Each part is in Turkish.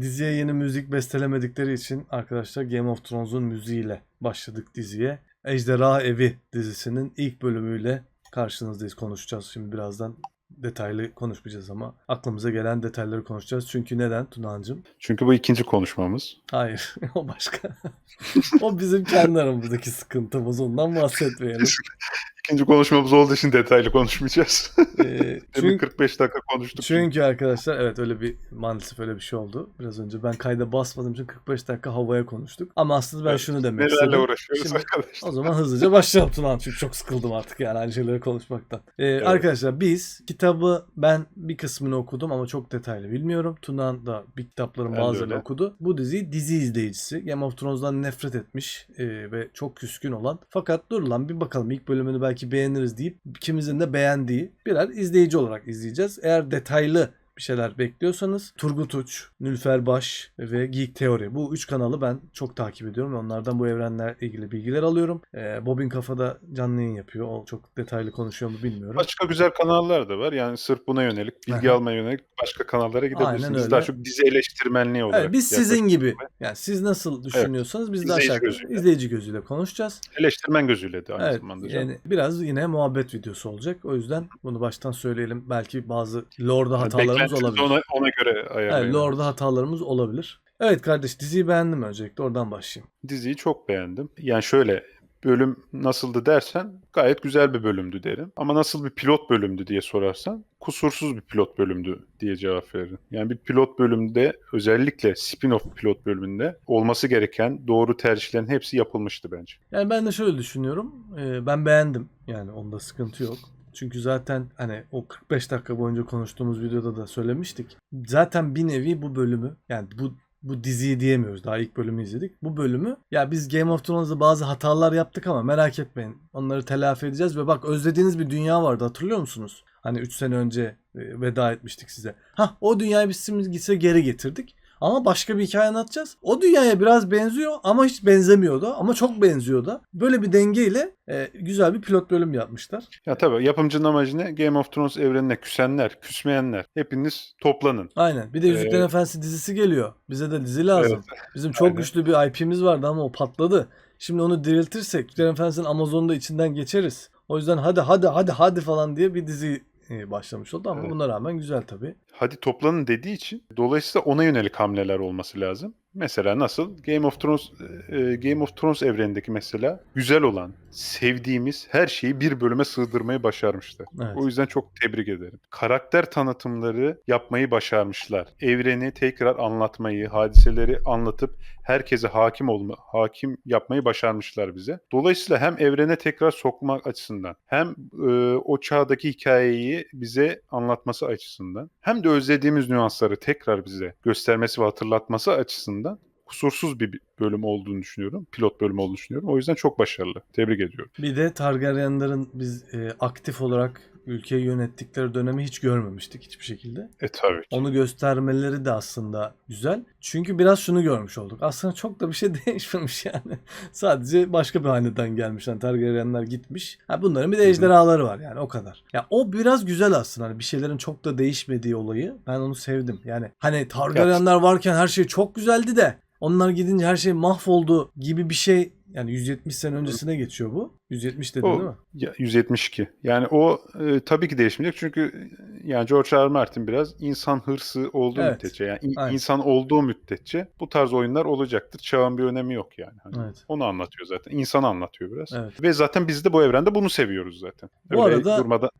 Diziye yeni müzik bestelemedikleri için arkadaşlar Game of Thrones'un müziğiyle başladık diziye. Ejderha Evi dizisinin ilk bölümüyle karşınızdayız. Konuşacağız şimdi birazdan. Detaylı konuşmayacağız ama aklımıza gelen detayları konuşacağız. Çünkü neden Tunağancığım? Çünkü bu ikinci konuşmamız. Hayır o başka. o bizim kendi aramızdaki sıkıntımız. Ondan bahsetmeyelim. İkinci konuşmamız olduğu için detaylı konuşmayacağız. Ee, çünkü, 45 dakika konuştuk. çünkü arkadaşlar evet öyle bir maalesef öyle bir şey oldu. Biraz önce ben kayda basmadığım için 45 dakika havaya konuştuk. Ama aslında ben Evet, şunu demek Nelerle istedim. uğraşıyoruz Şimdi- arkadaşlar. O zaman hızlıca başlayalım Tunan çünkü çok sıkıldım artık yani aynı şeyleri konuşmaktan. Ee, Arkadaşlar biz kitabı ben bir kısmını okudum ama çok detaylı bilmiyorum. Tunan da bir kitapların bazılarını okudu. Bu dizi dizi izleyicisi. Game of Thrones'dan nefret etmiş e, ve çok küskün olan. Fakat dur lan bir bakalım ilk bölümünü belki beğeniriz deyip ikimizin de beğendiği birer izleyici olarak izleyeceğiz. Eğer detaylı bir şeyler bekliyorsanız Turgut Uç, Nülfer Baş ve Geek Teori. Bu üç kanalı ben çok takip ediyorum. ve Onlardan bu evrenlerle ilgili bilgiler alıyorum. Ee, Bobin Kafa'da canlı yayın yapıyor. O çok detaylı konuşuyor mu bilmiyorum. Başka güzel kanallar da var. Yani sırf buna yönelik, bilgi almaya yönelik başka kanallara gidebilirsiniz. daha çok dizi eleştirmenliği olarak. Evet, biz sizin gibi. Yani siz nasıl düşünüyorsanız biz de aşağı gözüyle. izleyici gözüyle konuşacağız. Eleştirmen gözüyle de aynı Evet, zamanda. canım. yani biraz yine muhabbet videosu olacak. O yüzden bunu baştan söyleyelim. Belki bazı lorda Yani hatalarımız beklentinizi olabilir. Ona, ona göre ayarlayın. Evet, lorda hatalarımız olabilir. Evet kardeş diziyi beğendim öncelikle oradan başlayayım. Diziyi çok beğendim. Yani şöyle bölüm nasıldı dersen gayet güzel bir bölümdü derim. Ama nasıl bir pilot bölümdü diye sorarsan kusursuz bir pilot bölümdü diye cevap veririm. Yani bir pilot bölümde özellikle spin-off pilot bölümünde olması gereken doğru tercihlerin hepsi yapılmıştı bence. Yani ben de şöyle düşünüyorum. Ee, ben beğendim. Yani onda sıkıntı yok. Çünkü zaten hani o 45 dakika boyunca konuştuğumuz videoda da söylemiştik. Zaten bir nevi bu bölümü yani bu bu diziyi diyemiyoruz. Daha ilk bölümü izledik. Bu bölümü ya biz Game of Thrones'da bazı hatalar yaptık ama merak etmeyin. Onları telafi edeceğiz ve bak özlediğiniz bir dünya vardı hatırlıyor musunuz? Hani 3 sene önce e, veda etmiştik size. Ha o dünyayı biz gitse geri getirdik. Ama başka bir hikaye anlatacağız. O dünyaya biraz benziyor ama hiç benzemiyor da ama çok benziyor da. Böyle bir dengeyle e, güzel bir pilot bölüm yapmışlar. Ya tabii yapımcının amacı ne? Game of Thrones evrenine küsenler, küsmeyenler hepiniz toplanın. Aynen. Bir de Yüzüklerin Ee, Efendisi dizisi geliyor. Bize de dizi lazım. Evet. Bizim çok Aynen. güçlü bir IP'miz vardı ama o patladı. Şimdi onu diriltirsek Yüzüklerin Efendisi'nin Amazon'da içinden geçeriz. O yüzden hadi hadi hadi hadi falan diye bir dizi başlamış oldu ama Evet. buna rağmen güzel tabii. hadi toplanın dediği için dolayısıyla ona yönelik hamleler olması lazım. Mesela nasıl? Game of Thrones e, Game of Thrones evrenindeki mesela güzel olan, sevdiğimiz her şeyi bir bölüme sığdırmayı başarmışlar. Evet. O yüzden çok tebrik ederim. Karakter tanıtımları yapmayı başarmışlar. Evreni tekrar anlatmayı, hadiseleri anlatıp herkese hakim olma, hakim yapmayı başarmışlar bize. Dolayısıyla hem evrene tekrar sokmak açısından, hem e, o çağdaki hikayeyi bize anlatması açısından, hem de özlediğimiz nüansları tekrar bize göstermesi ve hatırlatması açısından kusursuz bir bölüm olduğunu düşünüyorum. Pilot bölüm olduğunu düşünüyorum. O yüzden çok başarılı. Tebrik ediyorum. Bir de Targaryenlerin biz e, aktif olarak ülkeyi yönettikleri dönemi hiç görmemiştik hiçbir şekilde. E tabii ki. Onu göstermeleri de aslında güzel. Çünkü biraz şunu görmüş olduk. Aslında çok da bir şey değişmemiş yani. Sadece başka bir haneden gelmiş. Yani Targaryenler gitmiş. Ha bunların bir de ejderhaları var yani o kadar. Ya o biraz güzel aslında. Hani bir şeylerin çok da değişmediği olayı. Ben onu sevdim. Yani hani Targaryenler varken her şey çok güzeldi de onlar gidince her şey mahvoldu gibi bir şey yani 170 sene öncesine geçiyor bu. 170 dedin O- değil mi? Ya, 172. Yani o e, tabii ki değişmeyecek çünkü e, yani George R. R. Martin biraz insan hırsı olduğu Evet. müddetçe yani in- Aynen. insan olduğu müddetçe bu tarz oyunlar olacaktır. Çağın bir önemi yok yani. Hani Evet. Onu anlatıyor zaten. İnsanı anlatıyor biraz. Evet. Ve zaten biz de bu evrende bunu seviyoruz zaten. Bu Öyle arada- durmadan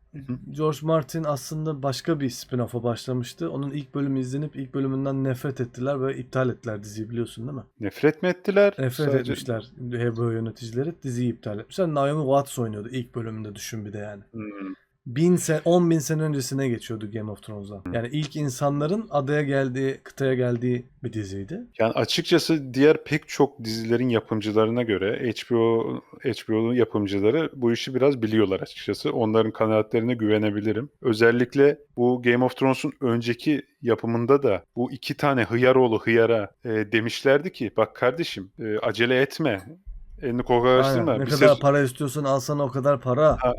George Martin aslında başka bir spin-off'a başlamıştı. Onun ilk bölümü izlenip ilk bölümünden nefret ettiler ve iptal ettiler diziyi biliyorsun değil mi? nefret mi ettiler? Nefret Sadece- etmişler HBO yöneticileri diziyi iptal etmişler. Naomi Watts oynuyordu ilk bölümünde düşün bir de yani. Hmm. Bin sen, 10 bin sene öncesine geçiyordu Game of Thrones'dan. Hı. Yani ilk insanların adaya geldiği, kıtaya geldiği bir diziydi. Yani açıkçası diğer pek çok dizilerin yapımcılarına göre HBO HBO'nun yapımcıları bu işi biraz biliyorlar açıkçası. Onların kanaatlerine güvenebilirim. Özellikle bu Game of Thrones'un önceki yapımında da bu iki tane hıyaroğlu hıyara e, demişlerdi ki bak kardeşim e, acele etme. Elini. Aynen. Ne Bir kadar sezon- para istiyorsan alsana o kadar para. Ha.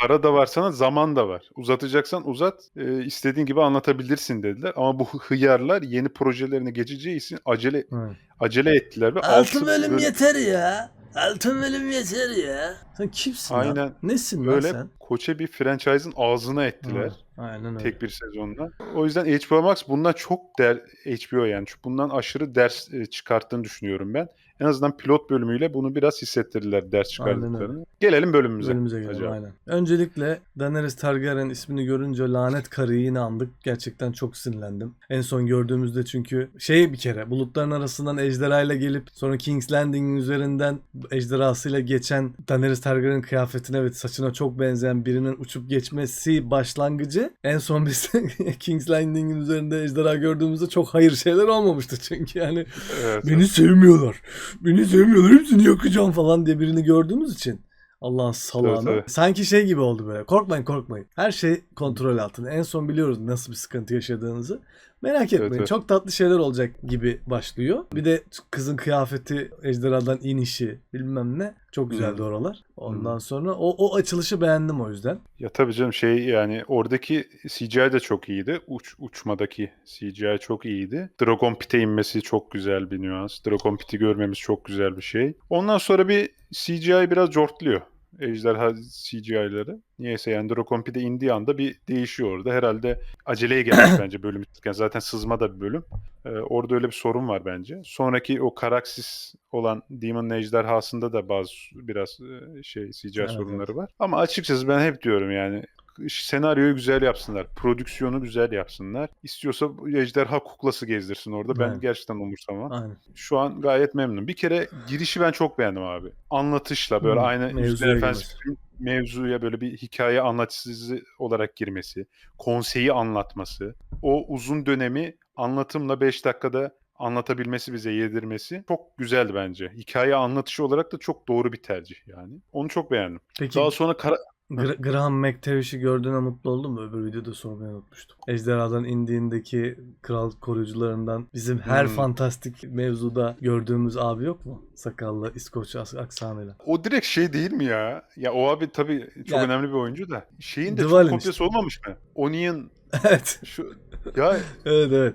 para da var sana zaman da var. Uzatacaksan uzat e, istediğin gibi anlatabilirsin dediler. Ama bu hıyarlar yeni projelerine geçeceği için acele Evet. acele ettiler ve Altı altı bölüm yeter ya. Altı bölüm yeter ya. Sen kimsin lan? Aynen. Nesin lan böyle sen? koça bir franchise'ın ağzına ettiler. Evet, Aynen öyle. Tek bir sezonda. O yüzden HBO Max bundan çok der HBO yani bundan aşırı ders e, çıkarttığını düşünüyorum ben. En azından pilot bölümüyle bunu biraz hissettirdiler ders çıkardıklarını. Gelelim bölümümüze. Bölümümüze gelelim Acaba. aynen. Öncelikle Daenerys Targaryen ismini görünce lanet karıyı yine andık. Gerçekten çok sinirlendim. En son gördüğümüzde çünkü şey bir kere bulutların arasından ejderhayla gelip sonra King's Landing'in üzerinden ejderhasıyla geçen Daenerys Targaryen kıyafetine ve saçına çok benzeyen birinin uçup geçmesi başlangıcı. En son biz King's Landing'in üzerinde ejderha gördüğümüzde çok hayır şeyler olmamıştı çünkü yani Evet. Beni sevmiyorlar. Beni sevmiyorlar. Hepsini yakacağım falan diye birini gördüğümüz için. Allah'ın salağını. Evet, evet. Sanki şey gibi oldu böyle. Korkmayın korkmayın. Her şey kontrol altında. En son biliyoruz nasıl bir sıkıntı yaşadığınızı. Merak etmeyin. evet. Çok tatlı şeyler olacak gibi başlıyor. Bir de kızın kıyafeti, ejderhadan inişi bilmem ne. Çok güzeldi Hmm. oralar. Ondan sonra o, o açılışı beğendim o yüzden. Ya tabii canım şey yani oradaki CGI de çok iyiydi. Uç, uçmadaki CGI çok iyiydi. Dragon Pit'e inmesi çok güzel bir nüans. Dragon Pit'i görmemiz çok güzel bir şey. Ondan sonra bir CGI biraz cortluyor. Ejderha CGI'ları. Niyeyse yani Dragon Pit'e indiği anda bir değişiyor orada. Herhalde aceleye gelmiş bence bölüm. Yani zaten sızma da bir bölüm. Ee, orada öyle bir sorun var bence. Sonraki o Karaksis olan Demon ejderhasında da bazı biraz e, şey CGI Evet, sorunları evet. var. Ama açıkçası ben hep diyorum yani senaryoyu güzel yapsınlar. Prodüksiyonu güzel yapsınlar. İstiyorsa ejderha kuklası gezdirsin orada. Ben Aynen. gerçekten umursamam. Aynen. Şu an gayet memnunum. Bir kere girişi ben çok beğendim abi. Anlatışla böyle Hı, aynı mevzuya Efendisi mevzuya böyle bir hikaye anlatıcısı olarak girmesi, konseyi anlatması, o uzun dönemi anlatımla 5 dakikada anlatabilmesi bize yedirmesi çok güzeldi bence. Hikaye anlatışı olarak da çok doğru bir tercih yani. Onu çok beğendim. Peki Daha sonra kara- Gra- Graham McTavish'i gördüğüne mutlu oldun mu? Öbür videoda sormayı unutmuştum. Ejderhadan indiğindeki kral koruyucularından bizim her Hmm. fantastik mevzuda gördüğümüz abi yok mu? Sakallı İskoç as- aksanıyla. O direkt şey değil mi ya? Ya o abi tabii çok Ya- önemli bir oyuncu da. Şeyin de Dvalin çok kopyası olmamış mı? Onion evet. şu ya Evet evet.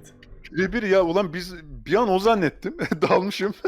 birebir ya ulan biz bir an o zannettim. Dalmışım.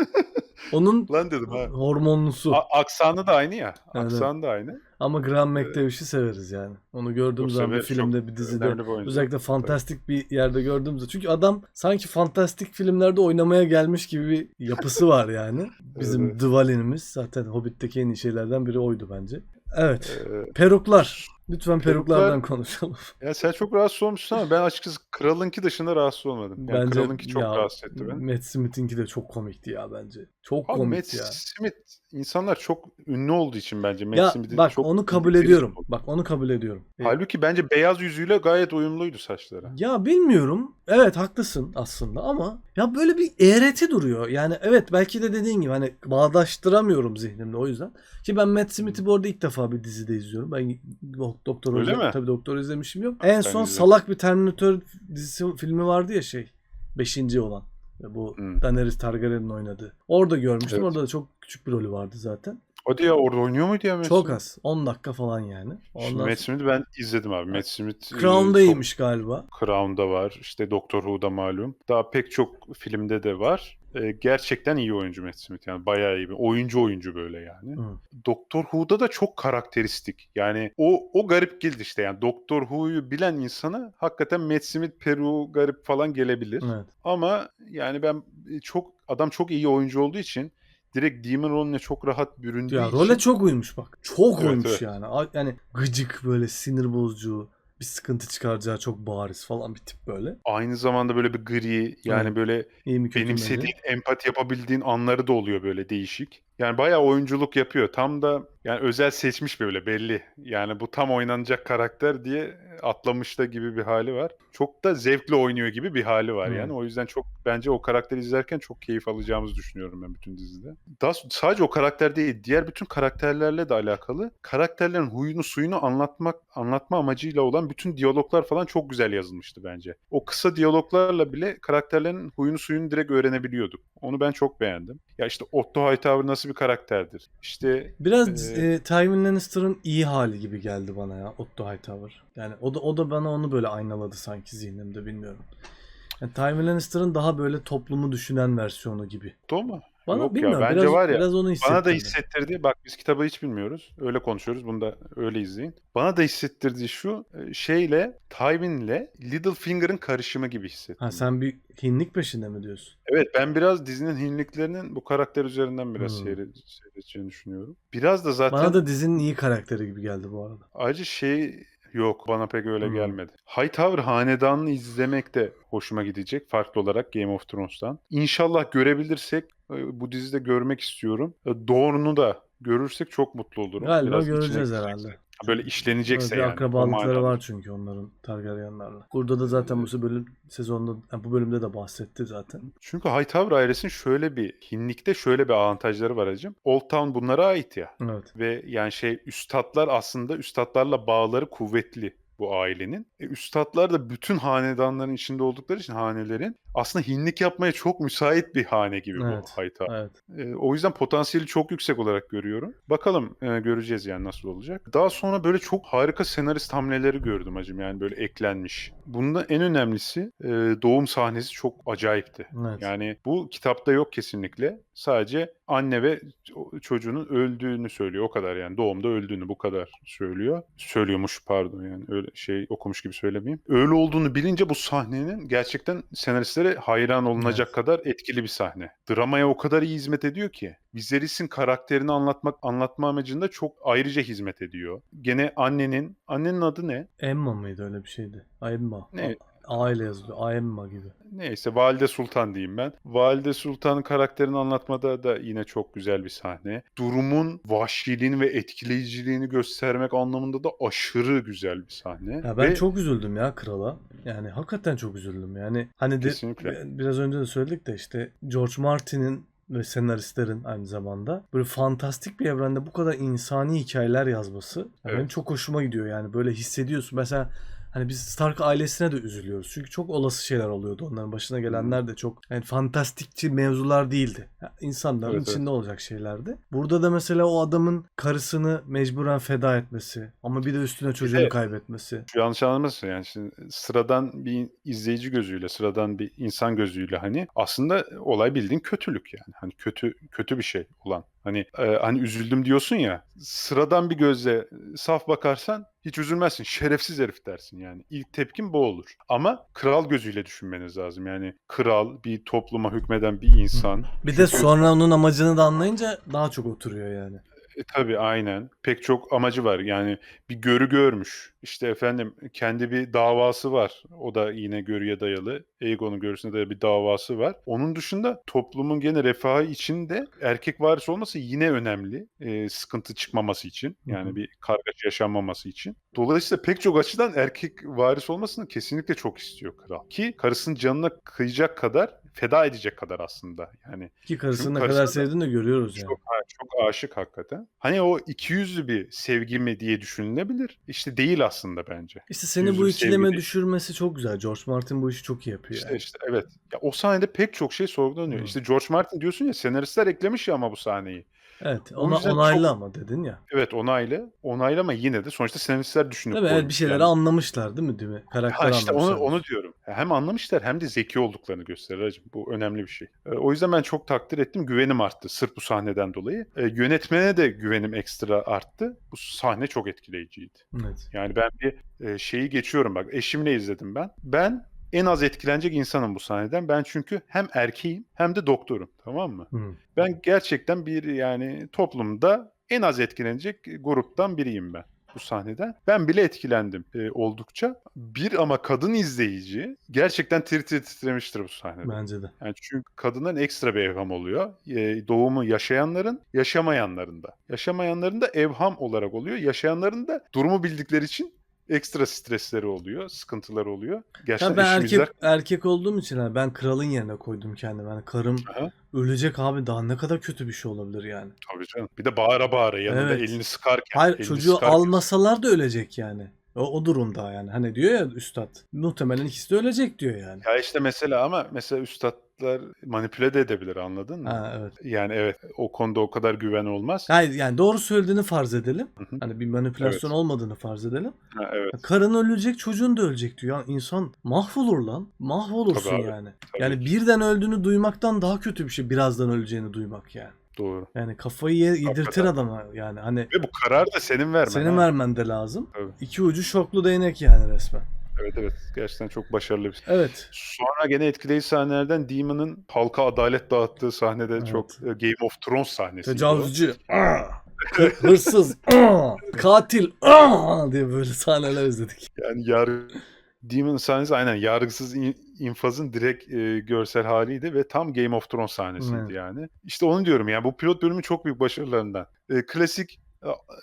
Onun Lan dedim ha. hormonlusu. A- aksanı da aynı ya. Evet, Aksanı da aynı. Ama Graham McTavish'i severiz yani. Onu gördüğümüz Çok zaman bir severiz, filmde çok bir dizide önemli bir oyuncu. özellikle fantastik bir yerde gördüğümüzde. Çünkü adam sanki fantastik filmlerde oynamaya gelmiş gibi bir yapısı var yani. Bizim Evet. Dvalin'imiz zaten Hobbit'teki en iyi şeylerden biri oydu bence. Evet. Ee, Peruklar. Lütfen Peruklar- peruklardan konuşalım. ya sen çok rahatsız olmuşsun ama ben açıkçası Kral'ınki dışında rahatsız olmadım. Yani bence Kral'ınki çok ya, rahatsız etti beni. Matt Smith'inki de çok komikti ya bence. Çok Abi komikti Matt ya. Smith insanlar çok ünlü olduğu için bence Matt Ya Smith'i bak çok onu kabul ediyorum. oldu. Bak onu kabul ediyorum. E, Halbuki bence beyaz yüzüyle gayet uyumluydu saçları. Ya bilmiyorum. Evet haklısın aslında ama ya böyle bir eğreti duruyor. Yani evet belki de dediğin gibi hani bağdaştıramıyorum zihnimde o yüzden. Ki ben Matt Smith'i bu arada ilk defa bir dizide izliyorum. Ben Doktor Öyle mi? tabii Doktor izlemişim yok. En son izledin. salak bir Terminator dizisi filmi vardı ya şey. Beşinci olan. Bu Hmm. Daenerys Targaryen'in oynadığı. Orada görmüştüm. Evet. Orada da çok küçük bir rolü vardı zaten. Hadi ya orada oynuyor muydu ya Matt Çok Smith? az. 10 dakika falan yani. Şimdi Ondan Matt Smith'i ben izledim abi. Matt Smith e, Crown'da çok- iyiymiş galiba. Crown'da var. İşte Doctor Who'da malum. Daha pek çok filmde de var. Ee, gerçekten iyi oyuncu Matt Smith. Yani bayağı iyi bir oyuncu oyuncu böyle yani. Hı. Doctor Who'da da çok karakteristik. Yani o o garip geldi işte. Yani Doctor Who'yu bilen insana hakikaten Matt Smith Peru garip falan gelebilir. Evet. Ama yani ben e, çok adam çok iyi oyuncu olduğu için direkt Demon rolüne çok rahat büründüğü Ya için role çok uymuş bak. Çok Evet, uymuş evet. yani. Yani gıcık böyle sinir bozucu bir sıkıntı çıkaracağı çok bariz falan bir tip böyle. aynı zamanda böyle bir gri yani Evet. böyle benimsediğin, empati yapabildiğin anları da oluyor böyle değişik. Yani bayağı oyunculuk yapıyor. Tam da yani özel seçmiş böyle belli. Yani bu tam oynanacak karakter diye atlamış da gibi bir hali var. Çok da zevkli oynuyor gibi bir hali var Hmm. yani. O yüzden çok bence o karakteri izlerken çok keyif alacağımızı düşünüyorum ben bütün dizide. Daha sadece o karakter değil, diğer bütün karakterlerle de alakalı. Karakterlerin huyunu suyunu anlatmak anlatma amacıyla olan bütün diyaloglar falan çok güzel yazılmıştı bence. O kısa diyaloglarla bile karakterlerin huyunu suyunu direkt öğrenebiliyorduk. Onu ben çok beğendim. Ya işte Otto Hightower nasıl bir karakterdir. İşte Biraz Ee, e, Tywin Lannister'ın iyi hali gibi geldi bana ya Otto Hightower. Yani o da o da bana onu böyle aynaladı sanki zihnimde bilmiyorum. Yani Tywin Lannister'ın daha böyle toplumu düşünen versiyonu gibi. o mu? Bana Yok bilmiyorum ya bence biraz, var ya biraz onu bana da hissettirdi. Bak biz kitabı hiç bilmiyoruz. Öyle konuşuyoruz. Bunu da öyle izleyin. Bana da hissettirdiği şu e, şeyle Tywin'le Littlefinger'ın karışımı gibi hissettim. Ha sen bir hinlik peşinde mi diyorsun? Evet ben biraz dizinin hinliklerinin bu karakter üzerinden biraz Hmm. seyre- seyredeceğini düşünüyorum. Biraz da zaten Bana da dizinin iyi karakteri gibi geldi bu arada. Ayrıca şey yok bana pek öyle Hmm. gelmedi. Hightower hanedanını izlemek de hoşuma gidecek farklı olarak Game of Thrones'tan. İnşallah görebilirsek e, bu dizide görmek istiyorum. E, Dorne'u da görürsek çok mutlu olurum. Galiba Biraz göreceğiz herhalde. Böyle işlenecekse yani. akrabalıkları var çünkü onların Targaryenlarla. Burada da zaten bu bölüm sezonda ha, bu bölümde de bahsetti zaten. Çünkü Hightower ailesinin şöyle bir hinlikte şöyle bir avantajları var hacım. Old Town bunlara ait ya. Evet. Ve yani şey üstadlar aslında üstadlarla bağları kuvvetli bu ailenin. E, üstadlar da bütün hanedanların içinde oldukları için hanelerin aslında hinlik yapmaya çok müsait bir hane gibi Evet. bu Hayta. Evet. E, o yüzden potansiyeli çok yüksek olarak görüyorum. Bakalım e, göreceğiz yani nasıl olacak. Daha sonra böyle çok harika senarist hamleleri gördüm hacım yani böyle eklenmiş. Bunda en önemlisi e, doğum sahnesi çok acayipti. Evet. Yani bu kitapta yok kesinlikle. Sadece anne ve çocuğunun öldüğünü söylüyor. O kadar yani doğumda öldüğünü bu kadar söylüyor. Söylüyormuş pardon yani öyle şey okumuş gibi söylemeyeyim. Öyle olduğunu bilince bu sahnenin gerçekten senaristlere hayran olunacak Evet. kadar etkili bir sahne. Dramaya o kadar iyi hizmet ediyor ki. Viserys'in karakterini anlatmak anlatma amacında çok ayrıca hizmet ediyor. Gene annenin annenin adı ne? Emma mıydı öyle bir şeydi? Emma. Ne? A, ile yazılıyor. Emma gibi. Neyse Valide Sultan diyeyim ben. Valide Sultan'ın karakterini anlatmada da yine çok güzel bir sahne. Durumun vahşiliğini ve etkileyiciliğini göstermek anlamında da aşırı güzel bir sahne. Ya ben Ve çok üzüldüm ya krala. Yani hakikaten çok üzüldüm. Yani hani de, Kesinlikle. biraz önce de söyledik de işte George Martin'in ve senaristlerin aynı zamanda böyle fantastik bir evrende bu kadar insani hikayeler yazması ya Evet. benim çok hoşuma gidiyor yani böyle hissediyorsun. Mesela hani biz Stark ailesine de üzülüyoruz. Çünkü çok olası şeyler oluyordu. Onların başına gelenler de çok yani fantastikçi mevzular değildi. Ya insanların Evet, evet. içinde olacak şeylerdi. Burada da mesela o adamın karısını mecburen feda etmesi ama bir de üstüne çocuğunu de- kaybetmesi. Yanlış anlamasın yani şimdi sıradan bir izleyici gözüyle, sıradan bir insan gözüyle hani aslında olay bildiğin kötülük yani. Hani kötü kötü bir şey olan. Hani e, hani üzüldüm diyorsun ya. Sıradan bir gözle saf bakarsan hiç üzülmezsin. Şerefsiz herif dersin yani. İlk tepkin bu olur. Ama kral gözüyle düşünmeniz lazım. Yani kral bir topluma hükmeden bir insan. Bir de sonra onun amacını da anlayınca daha çok oturuyor yani. E, tabii aynen. Pek çok amacı var. Yani bir görü görmüş. İşte efendim kendi bir davası var. O da yine görüye dayalı. Aegon'un görüsüne dayalı bir davası var. Onun dışında toplumun gene refahı içinde erkek varis olması yine önemli. E, sıkıntı çıkmaması için. Yani hı. bir kargaşa yaşanmaması için. Dolayısıyla pek çok açıdan erkek varis olmasını kesinlikle çok istiyor kral. Ki karısının canına kıyacak kadar feda edecek kadar aslında. Yani Ki karısını ne kadar sevdiğini de görüyoruz yani. çok, çok aşık hakikaten. Hani o iki yüzlü bir sevgi mi diye düşünülebilir. İşte değil aslında bence. İşte seni bu ikileme sevgi değil. düşürmesi çok güzel. George Martin bu işi çok iyi yapıyor. İşte yani. işte evet. Ya o sahnede pek çok şey sorgulanıyor. Hı. İşte George Martin diyorsun ya senaristler eklemiş ya ama bu sahneyi. Evet, O ona yüzden onaylı çok- ama dedin ya. Evet onayla. Onayla ama yine de sonuçta senaristler düşünüp Tabii evet bir koymuş şeyleri yani. anlamışlar değil mi? Değil mi? Karakter Ha işte onu, anlamışlar. onu diyorum. Hem anlamışlar hem de zeki olduklarını gösterir hacım. Bu önemli bir şey. E, o yüzden ben çok takdir ettim. Güvenim arttı sırf bu sahneden dolayı. E, yönetmene de güvenim ekstra arttı. Bu sahne çok etkileyiciydi. Evet. Yani ben bir e, şeyi geçiyorum bak. Eşimle izledim ben. Ben en az etkilenecek insanım bu sahneden. Ben çünkü hem erkeğim hem de doktorum. Tamam mı? Hı. Ben gerçekten bir yani toplumda en az etkilenecek gruptan biriyim ben bu sahneden. Ben bile etkilendim e, oldukça. Bir ama kadın izleyici gerçekten tir tir titremiştir bu sahnede. Bence de. Yani çünkü kadınların ekstra bir evham oluyor. E, doğumu yaşayanların, yaşamayanların da. Yaşamayanların da evham olarak oluyor. Yaşayanların da durumu bildikleri için ekstra stresleri oluyor, sıkıntıları oluyor. Gerçekten Ya ben eşim erkek erkek olduğum için hani ben kralın yerine koydum kendimi. Yani karım Aha. ölecek abi daha ne kadar kötü bir şey olabilir yani. Tabii canım. Bir de bağıra bağıra yanında Evet. elini sıkarken. Hayır elini çocuğu sıkarken- almasalar da ölecek yani. O, o durumda yani. Hani diyor ya üstad. Muhtemelen ikisi de ölecek diyor yani. Ya işte mesela ama mesela üstadlar manipüle de edebilir anladın mı? Ha evet. Yani evet o konuda o kadar güven olmaz. Hayır yani doğru söylediğini farz edelim. Hı hı. Hani bir manipülasyon olmadığını farz edelim. Ha, evet. Karın ölecek, çocuğun da ölecek diyor. Ya insan mahvolur lan. Mahvolursun Tabii abi, yani. tabii Yani ki. birden öldüğünü duymaktan daha kötü bir şey birazdan öleceğini duymak yani. Doğru. Yani kafayı ye- yedirtir Hakikaten. adama yani. Hani Ve bu karar da senin vermen. senin ha. vermen de lazım. Tabii. İki ucu şoklu değnek yani resmen. Evet evet. Gerçekten çok başarılı bir Evet. Sonra gene etkileyici sahnelerden Demon'ın halka adalet dağıttığı sahnede Evet. çok e, Game of Thrones sahnesi. Tecavüzcü. Hırsız. Katil. diye böyle sahneler izledik. Yani yargı Demon sahnesi aynen yargısız in- infazın direkt e, görsel haliydi ve tam Game of Thrones sahnesiydi Evet. yani. İşte onu diyorum yani bu pilot bölümü çok büyük başarılarından. E, klasik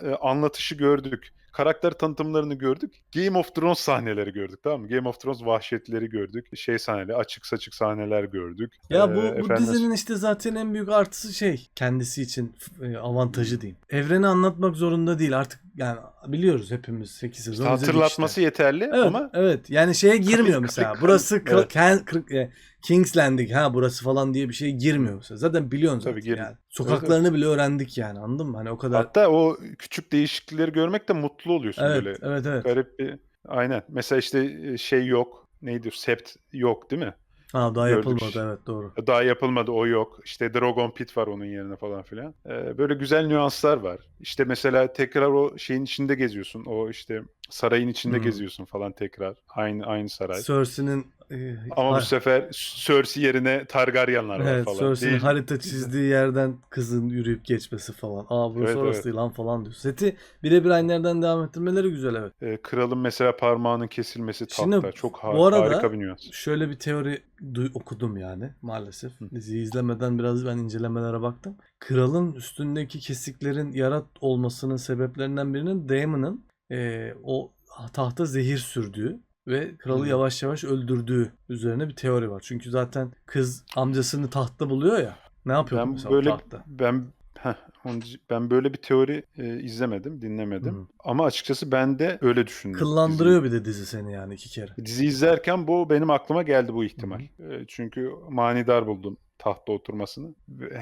e, anlatışı gördük. Karakter tanıtımlarını gördük. Game of Thrones sahneleri gördük tamam mı? Game of Thrones vahşetleri gördük. Şey sahneleri, açık saçık sahneler gördük. Ya E, bu, bu efendim- dizinin işte zaten en büyük artısı şey kendisi için e, avantajı diyeyim. Evreni anlatmak zorunda değil artık yani biliyoruz hepimiz 8 sezon İşte hatırlatması işte. yeterli Evet, ama evet. Yani şeye girmiyor mesela. Burası evet. Ken- e, King's Landing ha burası falan diye bir şey girmiyor mesela. Zaten biliyorsun zaten Tabii yani. Sokaklarını bile öğrendik yani anladın mı? Hani o kadar. hatta o küçük değişiklikleri görmek de mutlu oluyorsun evet, böyle. evet, evet. Garip bir aynen. Mesela işte e, şey yok. Neydi? Sept yok değil mi? Ha daha gördük yapılmadı evet doğru. Daha yapılmadı o yok. İşte Dragon Pit var onun yerine falan filan. Ee, böyle güzel nüanslar var. İşte mesela tekrar o şeyin içinde geziyorsun. O işte sarayın içinde Hı. geziyorsun falan tekrar. Aynı aynı saray. Cersei'nin e, Ama bu sefer Cersei yerine Targaryenlar var Evet, falan. Cersei'nin Değil. harita çizdiği yerden kızın yürüyüp geçmesi falan. Aa burası Evet, orası evet. değil lan falan diyor. Seti birebir aynı yerden devam ettirmeleri güzel evet. Ee, kralın mesela parmağının kesilmesi tahta. Şimdi Çok har- bu arada- harika bir nüans. Şöyle bir teori duy- okudum yani maalesef. Diziyi izlemeden biraz ben incelemelere baktım. Kralın üstündeki kesiklerin yarat olmasının sebeplerinden birinin Daemon'ın e, o tahta zehir sürdüğü ve kralı Hmm. yavaş yavaş öldürdüğü üzerine bir teori var. Çünkü zaten kız amcasını tahtta buluyor ya. Ne yapıyor Ben mesela böyle tahtta? ben heh, onu ben böyle bir teori e, izlemedim, dinlemedim. Hı. Ama açıkçası ben de öyle düşündüm. Kıllandırıyor bir de dizi seni yani iki kere. Dizi, dizi izlerken bu benim aklıma geldi bu ihtimal. Hı E, çünkü manidar buldum tahta oturmasını.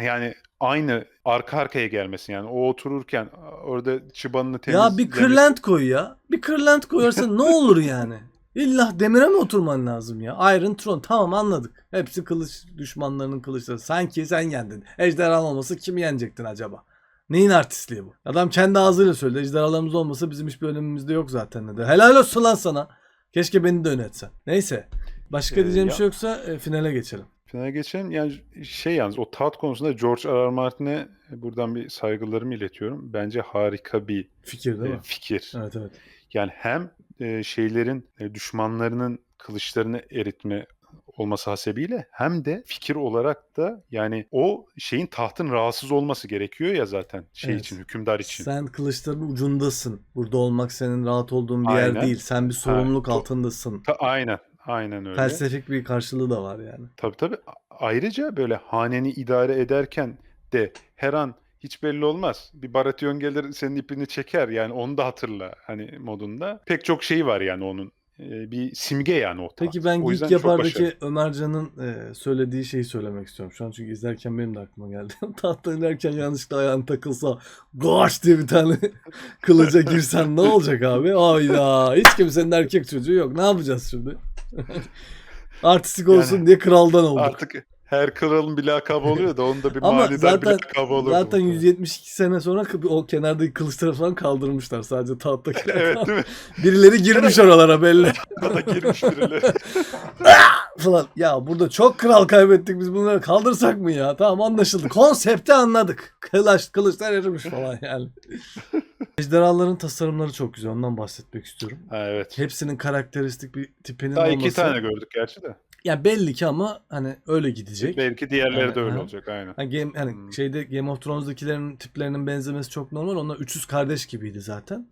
Yani aynı arka arkaya gelmesi yani o otururken orada çıbanını temiz Ya bir kırlent koy ya. Bir kırlent koyarsan ne olur yani? İlla demire mi oturman lazım ya? Iron Throne tamam anladık. Hepsi kılıç düşmanlarının kılıçları. Sanki sen yendin. Ejderhan olmasa kimi yenecektin acaba? Neyin artistliği bu? Adam kendi ağzıyla söyledi. Ejderhalarımız olmasa bizim hiçbir önümümüz de yok zaten dedi. Helal olsun lan sana. Keşke beni de yönetsen. Neyse. Başka Ee, diyeceğim ya- şey yoksa e, finale geçelim. Finale geçelim. Yani şey yalnız o taht konusunda George R. R. Martin'e buradan bir saygılarımı iletiyorum. Bence harika bir Fikir değil e, mi? fikir. Evet evet. Yani hem e, şeylerin e, düşmanlarının kılıçlarını eritme olması hasebiyle hem de fikir olarak da yani o şeyin tahtın rahatsız olması gerekiyor ya zaten şey Evet. için hükümdar için. Sen kılıçların ucundasın. Burada olmak senin rahat olduğun bir yer Aynen. değil. Sen bir sorumluluk to- altındasın. Ta- aynen. Aynen öyle. Felsefik bir karşılığı da var yani. Tabii tabii. Ayrıca böyle haneni idare ederken de her an hiç belli olmaz. Bir Baratheon gelir senin ipini çeker yani onu da hatırla hani modunda. Pek çok şey var yani onun. Ee, bir simge yani o. Peki ben O Geek Yapar'daki. Ömercan'ın e, söylediği şeyi söylemek istiyorum. Şu an çünkü izlerken benim de aklıma geldi. Tahta inerken yanlışlıkla ayağın takılsa goş diye bir tane kılıca girsen ne olacak abi? Hayda hiç kimsenin erkek çocuğu yok. Ne yapacağız şimdi? Artistik olsun Yani diye kraldan olduk. Artık her kralın bir lakabı oluyor da onda bir Ama manidar bir lakabı olur. zaten muhtemelen. 172 sene sonra o kenardaki kılıçları falan kaldırmışlar. Sadece tahttaki. Evet değil mi? Birileri girmiş oralara belli. Bana girmiş birileri. falan. Ya burada çok kral kaybettik biz bunları kaldırsak mı ya? Tamam anlaşıldı. Konsepti anladık. Kılıç, kılıçlar erimiş falan yani. Ejderhaların tasarımları çok güzel. Ondan bahsetmek istiyorum. ha, evet. Hepsinin karakteristik bir tipinin Daha olması. iki tane gördük gerçi de. Ya belli ki ama hani öyle gidecek. Belki diğerleri de öyle Aha. olacak aynen. Hani game, hani Hmm. şeyde Game of Thrones'dakilerin tiplerinin benzemesi çok normal. Onlar 300 kardeş gibiydi zaten.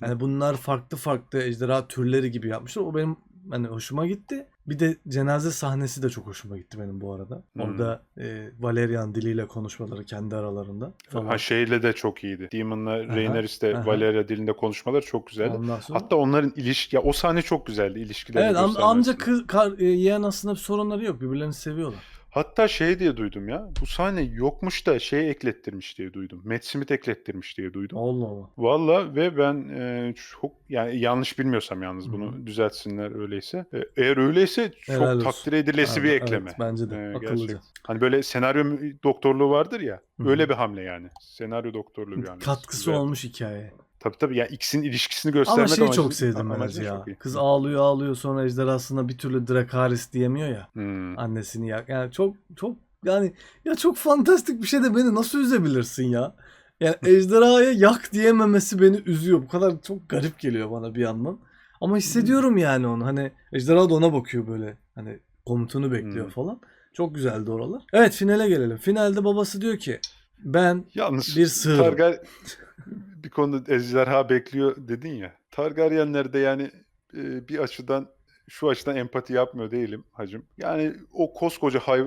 Yani bunlar farklı farklı ejderha türleri gibi yapmışlar. O benim Hani hoşuma gitti. Bir de cenaze sahnesi de çok hoşuma gitti benim bu arada. Hmm. Orada e, Valerian diliyle konuşmaları kendi aralarında falan. Ha şeyle de çok iyiydi. Demon'la aha. Valeria dilinde konuşmaları çok güzeldi. Ondan sonra... Hatta onların ilişki ya o sahne çok güzeldi ilişkileri evet am- amca kız kar, e, yeğen aslında bir sorunları yok. Birbirlerini seviyorlar. Hatta şey diye duydum ya. Bu sahne yokmuş da şey eklettirmiş diye duydum. Matt Smith eklettirmiş diye duydum. Allah Allah. Valla ve ben e, çok yani yanlış bilmiyorsam yalnız bunu düzeltsinler öyleyse. E, eğer öyleyse çok Helal olsun. takdir edilesi bir ekleme. evet, bence de. E, Akıllıca. gerçekten. Hani böyle senaryo doktorluğu vardır ya. Hı hı. Öyle bir hamle yani. Senaryo doktorluğu bir hamle. Katkısı Güzel. olmuş hikayeye. Tabii tabii. Yani ikisinin ilişkisini Ama göstermek şeyi amacı- çok sevdim ben ya. Kız ağlıyor ağlıyor sonra ejderhasına bir türlü Dracarys diyemiyor ya. Hmm. Annesini yak. Yani çok çok yani ya çok fantastik bir şey de beni nasıl üzebilirsin ya? Yani ejderhaya yak diyememesi beni üzüyor. Bu kadar çok garip geliyor bana bir yandan. Ama hissediyorum yani onu. Hani ejderha da ona bakıyor böyle. Hani komutunu bekliyor Hmm. falan. Çok güzeldi oralar. Evet finale gelelim. Finalde babası diyor ki ben Yalnız Bir sığır. Targar bir konuda ejderha bekliyor dedin ya. Targaryenler de yani e, bir açıdan şu açıdan empati yapmıyor değilim hacım. Yani o koskoca hay, e,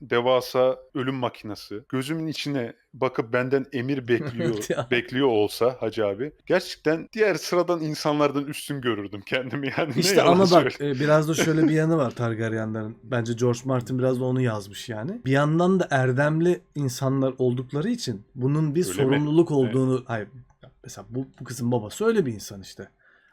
devasa ölüm makinesi gözümün içine bakıp benden emir bekliyor Evet bekliyor olsa hacı abi gerçekten diğer sıradan insanlardan üstün görürdüm kendimi yani. İşte ama bak e, biraz da şöyle bir yanı var Targaryenlerin. Bence George Martin biraz da onu yazmış yani. Bir yandan da erdemli insanlar oldukları için bunun bir Öyle mi? sorumluluk olduğunu hayır mesela bu, bu kızın babası öyle bir insan işte.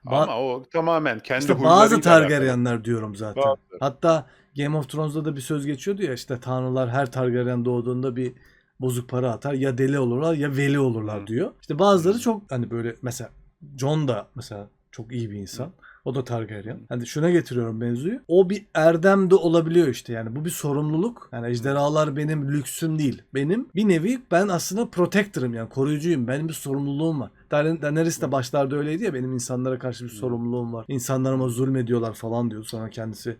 Ba- ama o tamamen kendi işte bazı. Targaryenler diyorum zaten. Bazı. Hatta Game of Thrones'da da bir söz geçiyordu ya işte tanrılar her Targaryen doğduğunda bir bozuk para atar ya deli olurlar ya veli olurlar Hı. diyor. İşte bazıları Hı. çok hani böyle mesela John da mesela çok iyi bir insan. O da Targaryen. Hani şuna getiriyorum mevzuyu. O bir erdem de olabiliyor işte. Yani bu bir sorumluluk. Yani ejderhalar benim lüksüm değil. Benim bir nevi ben aslında protector'ım yani koruyucuyum. Benim bir sorumluluğum var. Daener- Daenerys de başlarda öyleydi ya benim insanlara karşı bir sorumluluğum var. İnsanlarıma zulmediyorlar falan diyor. Sonra kendisi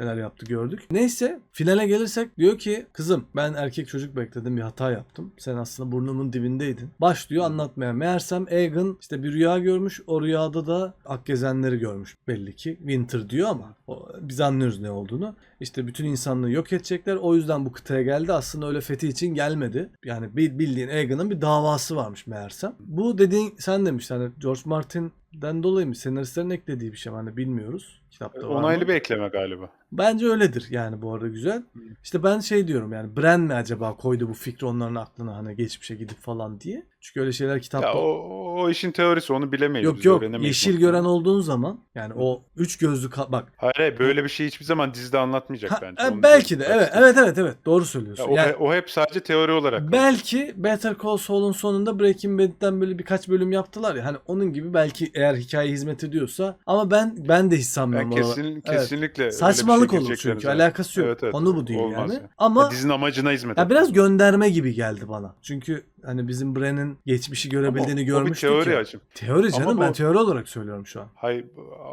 neler yaptı gördük. Neyse finale gelirsek diyor ki kızım ben erkek çocuk bekledim bir hata yaptım. Sen aslında burnumun dibindeydin. Başlıyor anlatmaya. Meğersem Aegon işte bir rüya görmüş. O rüyada da Akgezenleri görmüş belli ki. Winter diyor ama o- biz anlıyoruz ne olduğunu. İşte bütün insanlığı yok edecekler. O yüzden bu kıtaya geldi. Aslında öyle fethi için gelmedi. Yani bildiğin Aegon'un bir davası varmış meğersem. Bu dediğin sen demiş hani George Martin'den dolayı mı senaristlerin eklediği bir şey hani bilmiyoruz. Kitapta var mı? Onaylı bir ekleme galiba. Bence öyledir yani bu arada güzel. İşte ben şey diyorum yani Bran mi acaba koydu bu fikri onların aklına hani geçmişe gidip falan diye. Çünkü öyle şeyler kitapta Ya o, o işin teorisi onu bilemeyiz. yok biz, yok öğrenemeyiz yeşil muhtemelen. gören olduğun zaman yani o üç gözlü ka- bak Hayır, hayır böyle bir şey hiçbir zaman dizide anlatmayacak Ha, bence. e, Onu belki de diyorum. evet evet evet evet doğru Ya söylüyorsun. o, yani o hep sadece teori olarak. kalıyor. belki Better Call Saul'un sonunda Breaking Bad'den böyle birkaç bölüm yaptılar ya hani onun gibi belki eğer hikaye hizmet ediyorsa ama ben ben de hiç sanmıyorum. Kesin, Evet. kesinlikle öyle bir Saçmalık şey olur çünkü zannetmiyorum. alakası yok. Evet, evet, Konu bu evet. değil Olmaz yani. ya. Ama Ya dizinin amacına hizmet Ya biraz gönderme gibi geldi bana. Çünkü hani bizim Bren'in geçmişi Ama görebildiğini o bir görmüştük teori ya. hacım. Teori canım Ama ben bu- teori olarak söylüyorum şu an. Hayır,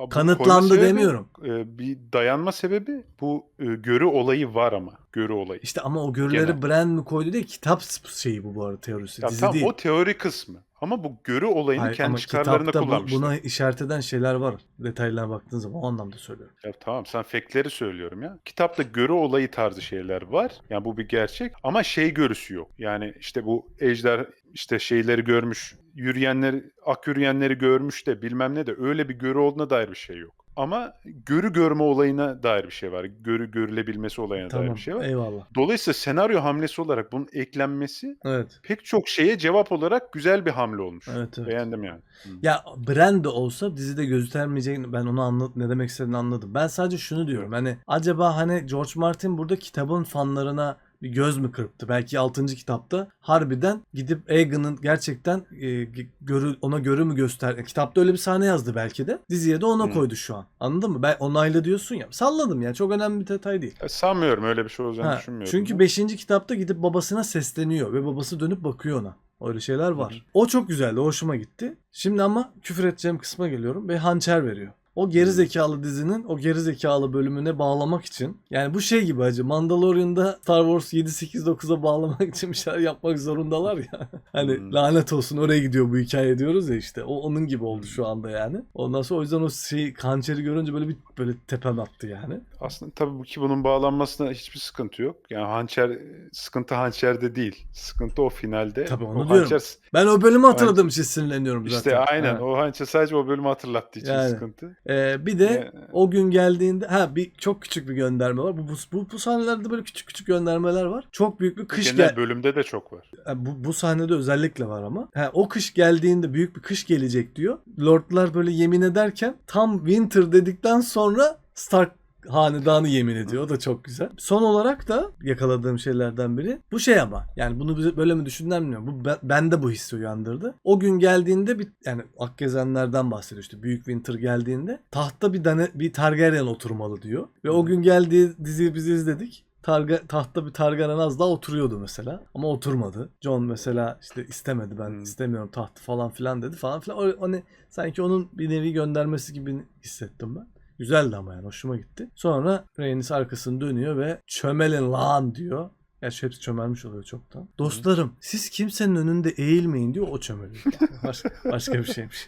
bu Kanıtlandı sebebi, demiyorum. e, bir dayanma sebebi bu e, görü olayı var ama. Görü olayı. İşte ama o görüleri Genel. Bren mi koydu değil kitap şeyi bu bu arada teorisi. Ya dizi tamam değil. o teori kısmı. Ama bu görü olayını Hayır, kendi ama kitapta bu- kullanmışlar. buna işaret eden şeyler var. Detaylarına baktığın zaman o anlamda söylüyorum. Ya tamam sen fake'leri söylüyorum ya. Kitapta görü olayı tarzı şeyler var. Yani bu bir gerçek ama şey görüsü yok. Yani işte bu ejder işte şeyleri görmüş, yürüyenleri, ak yürüyenleri görmüş de bilmem ne de öyle bir görü olduğuna dair bir şey yok. Ama görü görme olayına dair bir şey var. Görü görülebilmesi olayına dair Tamam. bir şey var. Eyvallah. Dolayısıyla senaryo hamlesi olarak bunun eklenmesi Evet. pek çok şeye cevap olarak güzel bir hamle olmuş. Evet, evet. Beğendim yani. Hı. Ya Bren de olsa dizide göstermeyeceğini ben onu anlat ne demek istediğini anladım. Ben sadece şunu diyorum. Hani acaba hani George Martin burada kitabın fanlarına bir göz mü kırptı? Belki 6. kitapta harbiden gidip Aegon'un gerçekten e, görü, ona görü mü göster? Kitapta öyle bir sahne yazdı belki de. Diziye de ona Hı. koydu şu an. Anladın mı? Ben onaylı diyorsun ya. Salladım ya. Çok önemli bir detay değil. Ya sanmıyorum öyle bir şey olacağını Ha, düşünmüyorum. çünkü ben. 5. kitapta gidip babasına sesleniyor ve babası dönüp bakıyor ona. Öyle şeyler var. Hı hı. O çok güzeldi. Hoşuma gitti. Şimdi ama küfür edeceğim kısma geliyorum ve hançer veriyor. O geri zekalı dizinin o geri zekalı bölümüne bağlamak için yani bu şey gibi acı Mandalorian'da Star Wars 7 8 9'a bağlamak için bir şeyler yapmak zorundalar ya. hani Hmm. lanet olsun oraya gidiyor bu hikaye diyoruz ya işte. O onun gibi oldu şu anda yani. Ondan sonra o yüzden o şey hançeri görünce böyle bir böyle tepem attı yani. Aslında tabii ki bunun bağlanmasına hiçbir sıkıntı yok. Yani hançer sıkıntı hançerde değil. Sıkıntı o finalde. Tabii onu o diyorum. hançer- Ben o bölümü hatırladığım için sinirleniyorum işte zaten. aynen Ha. o hançer sadece o bölümü hatırlattığı için Yani. sıkıntı. Ee, bir de Ee, o gün geldiğinde ha bir çok küçük bir gönderme var. Bu bu, bu, bu sahnelerde böyle küçük küçük göndermeler var. Çok büyük bir kış Genel gel bölümde de çok var. Ha, bu, bu sahnede özellikle var ama. Ha, o kış geldiğinde büyük bir kış gelecek diyor. Lordlar böyle yemin ederken tam winter dedikten sonra Stark hanedanı yemin ediyor. O da çok güzel. Son olarak da yakaladığım şeylerden biri bu şey ama yani bunu böyle mi düşündüler bilmiyorum. Bu ben- bende bu hissi uyandırdı. O gün geldiğinde bir yani Akgezenlerden bahsediyor işte büyük winter geldiğinde tahtta bir tane bir Targaryen oturmalı diyor. Ve o gün geldiği diziyi biz izledik. Targa, tahtta bir Targaryen az daha oturuyordu mesela. Ama oturmadı. John mesela işte istemedi ben Hmm. istemiyorum tahtı falan filan dedi falan filan. O, hani sanki onun bir nevi göndermesi gibi hissettim ben. Güzeldi ama yani hoşuma gitti. Sonra Rhaenys arkasını dönüyor ve çömelin lan diyor. Gerçi hepsi çömelmiş oluyor çoktan. Dostlarım siz kimsenin önünde eğilmeyin diyor o çömeliyor. başka, başka bir şeymiş.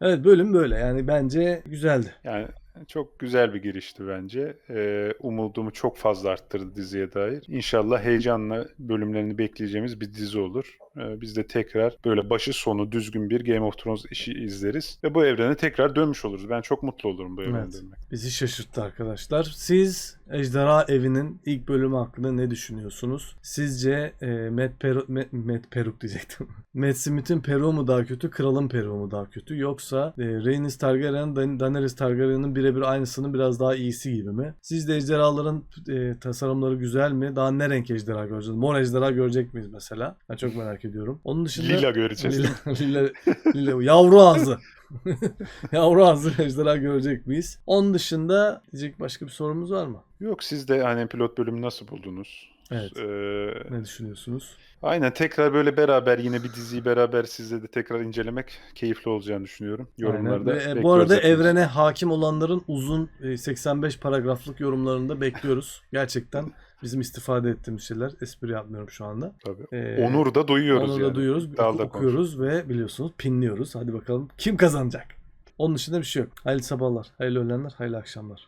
Evet bölüm böyle yani bence güzeldi. Yani çok güzel bir girişti bence. Ee, umudumu çok fazla arttırdı diziye dair. İnşallah heyecanla bölümlerini bekleyeceğimiz bir dizi olur. Ee, biz de tekrar böyle başı sonu düzgün bir Game of Thrones işi izleriz. Ve bu evrene tekrar dönmüş oluruz. Ben çok mutlu olurum bu evrene Evet. dönmek. Bizi şaşırttı arkadaşlar. Siz Ejderha Evi'nin ilk bölümü hakkında ne düşünüyorsunuz? Sizce e, Matt, Peru, Matt, Matt Peruk diyecektim. Matt Smith'in Peru mu daha kötü, Kral'ın Peru mu daha kötü? Yoksa e, Rhaenys Targaryen, Dan- Daenerys Targaryen'ın birebir aynısının biraz daha iyisi gibi mi? Sizde ejderhaların e, tasarımları güzel mi? Daha ne renk ejderha göreceğiz? Mor ejderha görecek miyiz mesela? Ben çok merak ediyorum. Onun dışında... Lila göreceğiz. Lila, lila, lila- yavru ağzı. yavru ağzı ejderha görecek miyiz? Onun dışında diyecek başka bir sorumuz var mı? Yok siz de hani pilot bölümü nasıl buldunuz? Evet. Ee, Ne düşünüyorsunuz? aynen tekrar böyle beraber yine bir diziyi beraber sizle de tekrar incelemek keyifli olacağını düşünüyorum. Yorumlarda Aynen. Ve, e, bu arada hepinizi. evrene hakim olanların uzun e, 85 paragraflık yorumlarını da bekliyoruz. Gerçekten bizim istifade ettiğimiz şeyler. Espri yapmıyorum şu anda. Tabii. Ee, Onur da duyuyoruz Onu da yani. duyuyoruz, İddialı da okuyoruz ve biliyorsunuz pinliyoruz. Hadi bakalım kim kazanacak? Onun dışında bir şey yok. Hayırlı sabahlar, hayırlı öğlenler, hayırlı akşamlar.